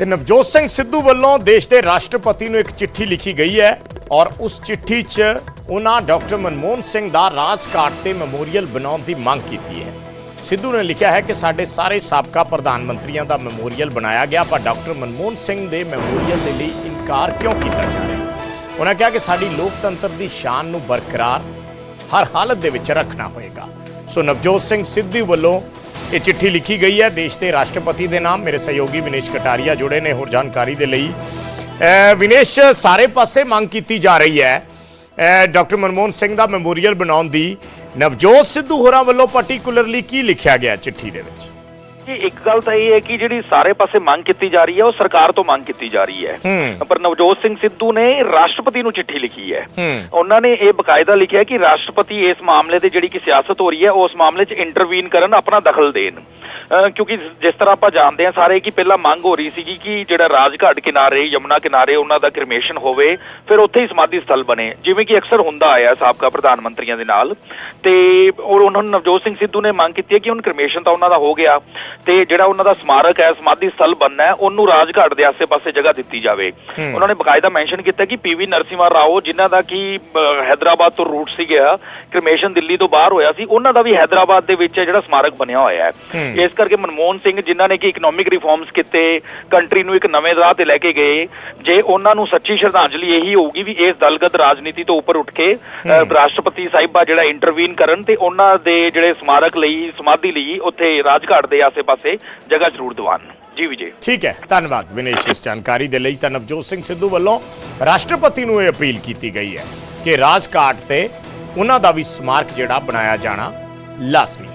ਤੇ ਨਵਜੋਤ ਸਿੰਘ ਸਿੱਧੂ ਵੱਲੋਂ ਦੇਸ਼ ਦੇ ਰਾਸ਼ਟਰਪਤੀ ਨੂੰ ਇੱਕ ਚਿੱਠੀ ਲਿਖੀ ਗਈ ਹੈ ਔਰ ਉਸ ਚਿੱਠੀ 'ਚ ਉਹਨਾਂ ਡਾਕਟਰ ਮਨਮੋਹਨ ਸਿੰਘ ਦਾ ਰਾਜਘਾਟ ਤੇ ਮੈਮੋਰੀਅਲ ਬਣਾਉਣ ਦੀ ਮੰਗ ਕੀਤੀ ਹੈ। ਸਿੱਧੂ ਨੇ ਲਿਖਿਆ ਹੈ ਕਿ ਸਾਡੇ ਸਾਰੇ ਸਾਬਕਾ ਪ੍ਰਧਾਨ ਮੰਤਰੀਆਂ ਦਾ ਮੈਮੋਰੀਅਲ ਬਣਾਇਆ ਗਿਆ, ਪਰ ਡਾਕਟਰ ਮਨਮੋਹਨ ਸਿੰਘ ਦੇ ਮੈਮੋਰੀਅਲ ਦੇ ਲਈ ਇਨਕਾਰ ਕਿਉਂ ਕੀਤਾ ਜਾ ਰਿਹਾ ਉਹਨਾਂ ਕਿਹਾ ਕਿ ਸਾਡੀ ਲੋਕਤੰਤਰ ਦੀ ਸ਼ਾਨ ਨੂੰ ਬਰਕਰਾਰ ਹਰ ਹਾਲਤ ਦੇ ਵਿੱਚ ਰੱਖਣਾ ਹੋਏਗਾ। ਸੋ ਨਵਜੋਤ ਸਿੰਘ ਸਿੱਧੂ ਵੱਲੋਂ ਇਹ ਚਿੱਠੀ ਲਿਖੀ ਗਈ ਹੈ। ਦੇਸ਼ ਦੇ ਰਾਸ਼ਟਰਪਤੀ ਦੇ ਨਾਮ ਮੇਰੇ ਸਹਿਯੋਗੀ ਵਿਨੇਸ਼ ਕਟਾਰੀਆ ਜੁੜੇ ਨੇ ਹੋਰ ਜਾਣਕਾਰੀ ਦੇ ਲਈ। ਵਿਨੇਸ਼, ਸਾਰੇ ਪਾਸੇ ਮੰਗ ਕੀਤੀ ਜਾ ਰਹੀ ਹੈ। ਡਾਕਟਰ ਮਨਮੋਹਨ ਸਿੰਘ ਦਾ ਮੈਮੋਰੀਅਲ ਬਣਾਉਣ ਦੀ ਨਵਜੋਤ ਸਿੱਧੂ ਹੋਰਾਂ ਵੱਲੋਂ ਪਾਰਟਿਕੂਲਰਲੀ ਕੀ ਲਿਖਿਆ ਗਿਆ ਚਿੱਠੀ ਦੇ ਵਿੱਚ? ਜੀ ਇੱਕ ਗੱਲ ਤਾਂ ਇਹ ਹੈ ਕਿ ਜਿਹੜੀ ਸਾਰੇ ਪਾਸੇ ਮੰਗ ਕੀਤੀ ਜਾ ਰਹੀ ਹੈ ਉਹ ਸਰਕਾਰ ਤੋਂ ਮੰਗ ਕੀਤੀ ਜਾ ਰਹੀ ਹੈ। ਪਰ ਨਵਜੋਤ ਸਿੰਘ ਸਿੱਧੂ ਨੇ ਰਾਸ਼ਟਰਪਤੀ ਨੂੰ ਚਿੱਠੀ ਲਿਖੀ ਹੈ। ਉਹਨਾਂ ਨੇ ਇਹ ਬਕਾਇਦਾ ਲਿਖਿਆ ਕਿ ਰਾਸ਼ਟਰਪਤੀ ਇਸ ਮਾਮਲੇ ਤੇ ਜਿਹੜੀ ਕਿ ਸਿਆਸਤ ਹੋ ਰਹੀ ਹੈ ਉਸ ਮਾਮਲੇ 'ਚ ਇੰਟਰਵੀਨ ਕਰਨ ਆਪਣਾ ਦਖਲ ਦੇਣ ਕਿਉਂਕਿ ਜਿਸ ਤਰ੍ਹਾਂ ਆਪਾਂ ਜਾਣਦੇ ਹਾਂ ਸਾਰੇ ਕਿ ਪਹਿਲਾਂ ਮੰਗ ਹੋ ਰਹੀ ਸੀਗੀ ਕਿ ਜਿਹੜਾ ਰਾਜਘਾਟ ਕਿਨਾਰੇ ਯਮੁਨਾ ਕਿਨਾਰੇ ਉਹਨਾਂ ਦਾ ਕ੍ਰਿਮੇਸ਼ਨ ਹੋਵੇ ਫਿਰ ਉੱਥੇ ਹੀ ਸਮਾਧੀ ਸਥਲ ਬਣੇ। ਜਿਵੇਂ ਕਿ ਅਕਸਰ ਹੁੰਦਾ ਆਇਆ ਸਾਬਕਾ ਪ੍ਰਧਾਨ ਮੰਤਰੀਆਂ ਦੇ ਨਾਲ। ਤੇ ਔਰ ਉਹਨਾਂ ਨੂੰ ਨਵਜੋਤ ਸਿੰਘ ਸਿੱਧੂ ਨੇ ਮੰਗ ਕੀਤੀ ਹੈ ਕਿ ਹੁਣ ਕ੍ਰਿਮੇਸ਼ਨ ਤਾਂ ਉਹਨਾਂ ਦਾ ਹੋ ਗਿਆ। ਤੇ ਜਿਹੜਾ ਉਹਨਾਂ ਦਾ ਸਮਾਰਕ ਹੈ ਸਮਾਧੀ ਸਥਲ ਬਣਨਾ ਹੈ ਉਹਨੂੰ ਰਾਜਘਾਟ ਦੇ ਆਸੇ-ਪਾਸੇ ਜਗ੍ਹਾ ਦਿੱਤੀ ਜਾਵੇ। ਉਹਨਾਂ ਨੇ ਬਕਾਇਦਾ ਮੈਂਸ਼ਨ ਕੀਤਾ ਕਿ ਪੀਵੀ ਨਰਸਿਮਹਾ ਰਾਓ ਜਿਨ੍ਹਾਂ ਦਾ ਕਿ ਹੈਦਰਾਬਾਦ ਤੋਂ ਰੂਟ ਸੀਗਾ ਕ੍ਰਿਮੇਸ਼ਨ ਦਿੱਲੀ ਤੋਂ ਬਾਹਰ ਹੋਇਆ ਸੀ ਉਹਨਾਂ ਦਾ ਵੀ ਹੈਦਰਾਬਾਦ ਦੇ ਵਿੱਚ ਜਿਹੜਾ ਸਮਾਰਕ ਬਣਿਆ ਹੋਇਆ ਹੂੰ। ਇਸ ਕਰਕੇ ਮਨਮੋਹਨ ਸਿੰਘ ਜਿਨ੍ਹਾਂ ਨੇ ਕਿ ਇਕਨੋਮਿਕ ਰਿਫਾਰਮਸ ਕੀਤੇ ਕੰਟਰੀ ਨੂੰ ਇੱਕ ਨਵੇਂ ਰਾਹ ਤੇ ਲੈ ਕੇ ਗਏ ਜੇ ਉਹਨਾਂ ਨੂੰ ਸੱਚੀ ਸ਼ਰਧਾਂਜਲੀ ਇਹੀ ਹੋਊਗੀ ਵੀ ਇਸ ਦਲਗਤ ਰਾਜਨੀਤੀ ਤੋਂ ਉੱਪਰ ਉੱਠ ਕੇ ਰਾਸ਼ਟਰਪਤੀ ਸਾਹਿਬਾ ਜਿਹੜਾ ਇੰਟਰਵੀਨ ਕਰਨ ਤੇ ਉਹਨਾਂ ਦੇ ਜਿਹੜੇ ਸਮਾਰਕ ਲਈ ਸਮਾਧੀ ਲਈ ਉੱਥੇ ਰਾਜਘਾਟ ਦੇ ਆਸੇ-ਪਾਸੇ ਜਗ੍ਹਾ ਜ਼ਰੂਰ ਦਿਵਾਨ ਜੀ ਵਿਜੇ। ਠੀਕ ਹੈ ਧੰਨਵਾਦ ਵਿਨੇਸ਼ ਇਸ ਜਾਣਕਾਰੀ ਦੇ ਲਈ। ਤਾਂ ਨਵਜੋਤ ਸਿੰਘ ਸਿੱਧੂ ਵੱਲੋਂ ਰਾਸ਼ਟਰਪਤੀ ਨੂੰ ਇਹ ਅਪੀਲ ਕੀਤੀ ਗਈ ਹੈ ਕਿ ਰਾਜਘਾਟ ਤੇ ਉਹਨਾਂ ਦਾ ਵੀ ਸਮਾਰਕ ਜਿਹੜਾ ਬਣਾਇਆ ਜਾਣਾ ਲਾਜ਼ਮੀ